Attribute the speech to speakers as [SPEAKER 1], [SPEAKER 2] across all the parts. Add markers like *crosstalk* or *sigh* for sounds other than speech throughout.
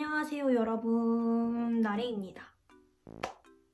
[SPEAKER 1] 안녕하세요 여러분 나래입니다.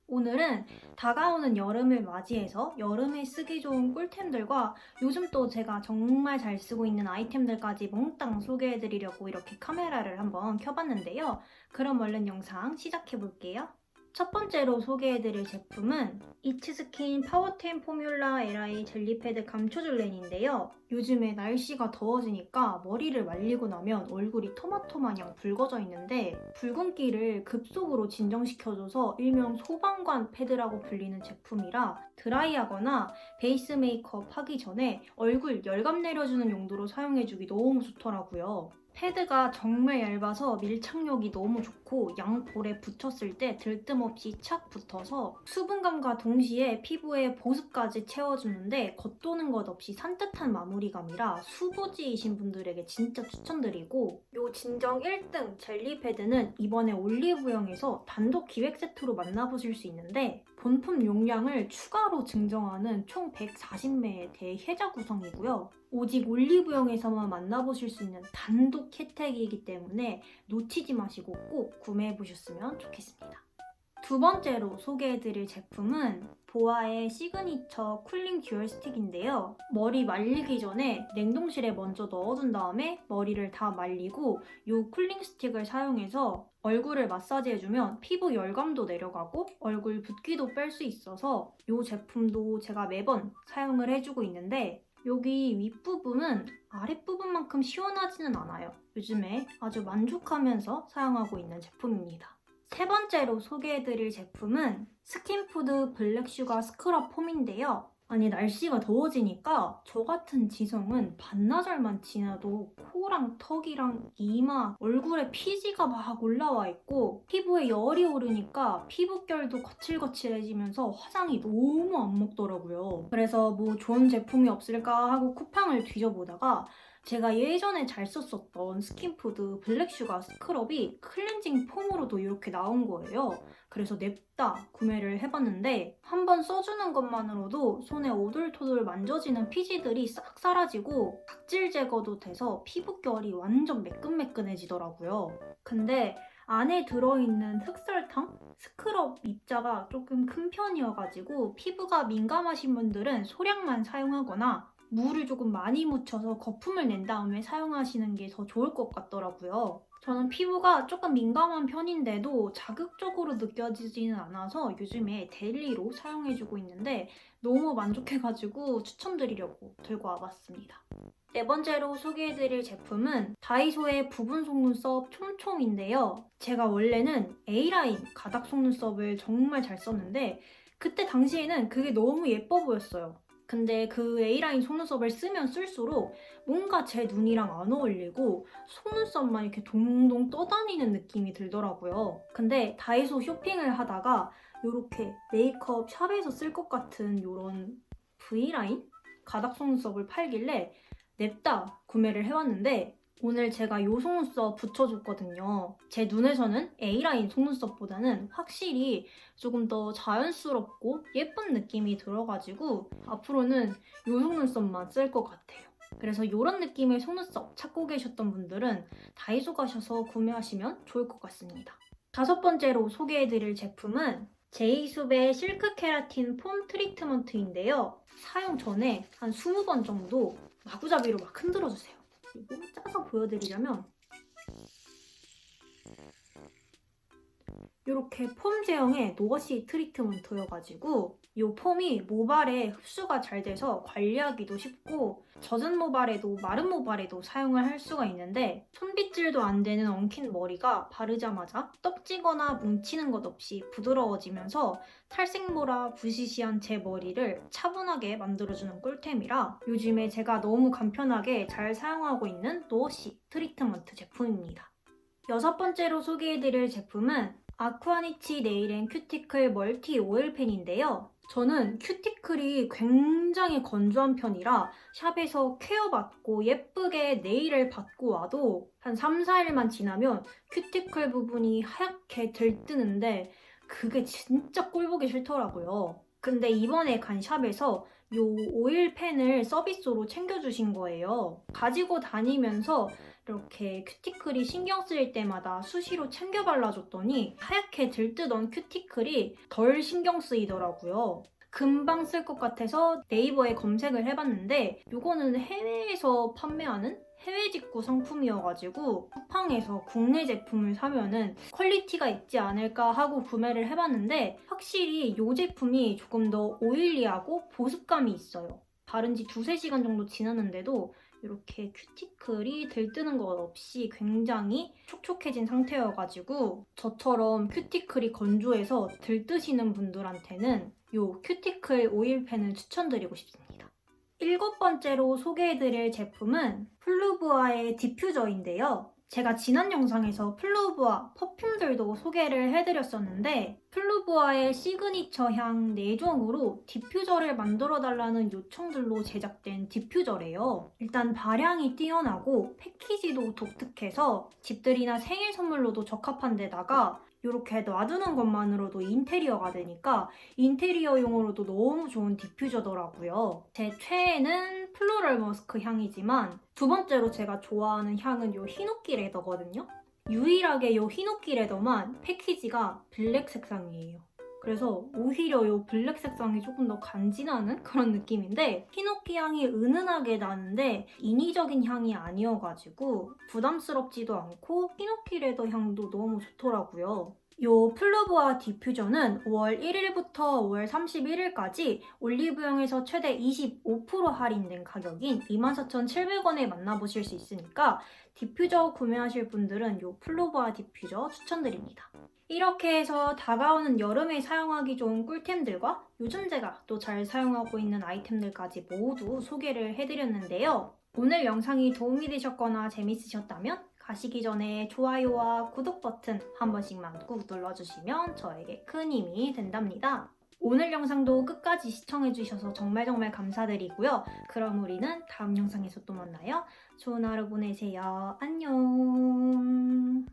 [SPEAKER 1] 오늘은 다가오는 여름을 맞이해서 여름에 쓰기 좋은 꿀템들과 요즘 또 제가 정말 잘 쓰고 있는 아이템들까지 몽땅 소개해드리려고 이렇게 카메라를 한번 켜봤는데요. 그럼 얼른 영상 시작해볼게요. 첫 번째로 소개해드릴 제품은 이츠스킨 파워템 포뮬라 LI 젤리패드 감초줄 렌인데요. 요즘에 날씨가 더워지니까 머리를 말리고 나면 얼굴이 토마토 마냥 붉어져 있는데 붉은기를 급속으로 진정시켜줘서 일명 소방관 패드라고 불리는 제품이라 드라이하거나 베이스 메이크업 하기 전에 얼굴 열감 내려주는 용도로 사용해주기 너무 좋더라고요. 패드가 정말 얇아서 밀착력이 너무 좋고 양볼에 붙였을 때 들뜸없이 착 붙어서 수분감과 동시에 피부에 보습까지 채워주는데 겉도는 것 없이 산뜻한 마무리감이라 수부지이신 분들에게 진짜 추천드리고 요 진정 1등 젤리 패드는 이번에 올리브영에서 단독 기획 세트로 만나보실 수 있는데 본품 용량을 추가로 증정하는 총 140매의 대혜자 구성이고요. 오직 올리브영에서만 만나보실 수 있는 단독 혜택이기 때문에 놓치지 마시고 꼭 구매해 보셨으면 좋겠습니다. 두 번째로 소개해드릴 제품은 보아의 시그니처 쿨링 듀얼 스틱인데요. 머리 말리기 전에 냉동실에 먼저 넣어둔 다음에 머리를 다 말리고 이 쿨링 스틱을 사용해서 얼굴을 마사지해주면 피부 열감도 내려가고 얼굴 붓기도 뺄 수 있어서 이 제품도 제가 매번 사용을 해주고 있는데 여기 윗부분은 아랫부분만큼 시원하지는 않아요. 요즘에 아주 만족하면서 사용하고 있는 제품입니다. 세 번째로 소개해드릴 제품은 스킨푸드 블랙슈가 스크럽 폼인데요. 아니 날씨가 더워지니까 저 같은 지성은 반나절만 지나도 코랑 턱이랑 이마, 얼굴에 피지가 막 올라와 있고 피부에 열이 오르니까 피부결도 거칠거칠해지면서 화장이 너무 안 먹더라고요. 그래서 뭐 좋은 제품이 없을까 하고 쿠팡을 뒤져보다가 제가 예전에 잘 썼었던 스킨푸드 블랙슈가 스크럽이 클렌징 폼으로도 이렇게 나온 거예요. 그래서 냅다 구매를 해봤는데 한 번 써주는 것만으로도 손에 오돌토돌 만져지는 피지들이 싹 사라지고 각질 제거도 돼서 피부결이 완전 매끈매끈해지더라고요. 근데 안에 들어있는 흑설탕? 스크럽 입자가 조금 큰 편이어가지고 피부가 민감하신 분들은 소량만 사용하거나 물을 조금 많이 묻혀서 거품을 낸 다음에 사용하시는 게 더 좋을 것 같더라고요. 저는 피부가 조금 민감한 편인데도 자극적으로 느껴지지는 않아서 요즘에 데일리로 사용해주고 있는데 너무 만족해가지고 추천드리려고 들고 와봤습니다. 네 번째로 소개해드릴 제품은 다이소의 부분 속눈썹 촘촘인데요. 제가 원래는 A라인 가닥 속눈썹을 정말 잘 썼는데 그때 당시에는 그게 너무 예뻐 보였어요. 근데 그 A라인 속눈썹을 쓰면 쓸수록 뭔가 제 눈이랑 안 어울리고 속눈썹만 이렇게 동동 떠다니는 느낌이 들더라고요. 근데 다이소 쇼핑을 하다가 이렇게 메이크업 샵에서 쓸 것 같은 이런 V라인 가닥 속눈썹을 팔길래 냅다 구매를 해왔는데 오늘 제가 이 속눈썹 붙여줬거든요. 제 눈에서는 A라인 속눈썹보다는 확실히 조금 더 자연스럽고 예쁜 느낌이 들어가지고 앞으로는 이 속눈썹만 쓸 것 같아요. 그래서 이런 느낌의 속눈썹 찾고 계셨던 분들은 다이소 가셔서 구매하시면 좋을 것 같습니다. 다섯 번째로 소개해드릴 제품은 제이숲의 실크 케라틴 폼 트리트먼트인데요. 사용 전에 한 20번 정도 마구잡이로 막 흔들어주세요. 그리고 짜서 보여드리려면 이렇게 폼 제형의 노거시 트리트먼트여가지고 이 폼이 모발에 흡수가 잘 돼서 관리하기도 쉽고 젖은 모발에도 마른 모발에도 사용을 할 수가 있는데 손빗질도 안 되는 엉킨 머리가 바르자마자 떡지거나 뭉치는 것 없이 부드러워지면서 탈색모라 부시시한 제 머리를 차분하게 만들어주는 꿀템이라 요즘에 제가 너무 간편하게 잘 사용하고 있는 노어시 트리트먼트 제품입니다. 여섯 번째로 소개해드릴 제품은 아쿠아니치 네일앤 큐티클 멀티 오일 펜인데요. 저는 큐티클이 굉장히 건조한 편이라 샵에서 케어받고 예쁘게 네일을 받고 와도 한 3, 4일만 지나면 큐티클 부분이 하얗게 들뜨는데 그게 진짜 꼴보기 싫더라고요. 근데 이번에 간 샵에서 이 오일 펜을 서비스로 챙겨주신 거예요. 가지고 다니면서 이렇게 큐티클이 신경 쓰일 때마다 수시로 챙겨 발라줬더니 하얗게 들뜨던 큐티클이 덜 신경 쓰이더라고요. 금방 쓸 것 같아서 네이버에 검색을 해봤는데 이거는 해외에서 판매하는 해외 직구 상품이어가지고 쿠팡에서 국내 제품을 사면은 퀄리티가 있지 않을까 하고 구매를 해봤는데 확실히 이 제품이 조금 더 오일리하고 보습감이 있어요. 바른 지 두세 시간 정도 지났는데도 이렇게 큐티클이 들뜨는 것 없이 굉장히 촉촉해진 상태여가지고 저처럼 큐티클이 건조해서 들뜨시는 분들한테는 이 큐티클 오일펜을 추천드리고 싶습니다. 일곱 번째로 소개해드릴 제품은 플루브아의 디퓨저인데요. 제가 지난 영상에서 플루브아 퍼퓸들도 소개를 해드렸었는데 플루브아의 시그니처 향 4종으로 디퓨저를 만들어 달라는 요청들로 제작된 디퓨저래요. 일단 발향이 뛰어나고 패키지도 독특해서 집들이나 생일 선물로도 적합한 데다가 이렇게 놔두는 것만으로도 인테리어가 되니까 인테리어용으로도 너무 좋은 디퓨저더라고요. 제 최애는 플로럴 머스크 향이지만 두 번째로 제가 좋아하는 향은 이 히노키 레더거든요. 유일하게 이 히노키 레더만 패키지가 블랙 색상이에요. 그래서 오히려 이 블랙 색상이 조금 더 간지나는 *laughs* 그런 느낌인데 히노키 향이 은은하게 나는데 인위적인 향이 아니어가지고 부담스럽지도 않고 히노키 레더 향도 너무 좋더라고요. 요 플루브아 디퓨저는 5월 1일부터 5월 31일까지 올리브영에서 최대 25% 할인된 가격인 24,700원에 만나보실 수 있으니까 디퓨저 구매하실 분들은 요 플루브아 디퓨저 추천드립니다. 이렇게 해서 다가오는 여름에 사용하기 좋은 꿀템들과 요즘 제가 또 잘 사용하고 있는 아이템들까지 모두 소개를 해드렸는데요. 오늘 영상이 도움이 되셨거나 재밌으셨다면 가시기 전에 좋아요와 구독 버튼 한 번씩만 꾹 눌러주시면 저에게 큰 힘이 된답니다. 오늘 영상도 끝까지 시청해주셔서 정말 정말 감사드리고요. 그럼 우리는 다음 영상에서 또 만나요. 좋은 하루 보내세요. 안녕.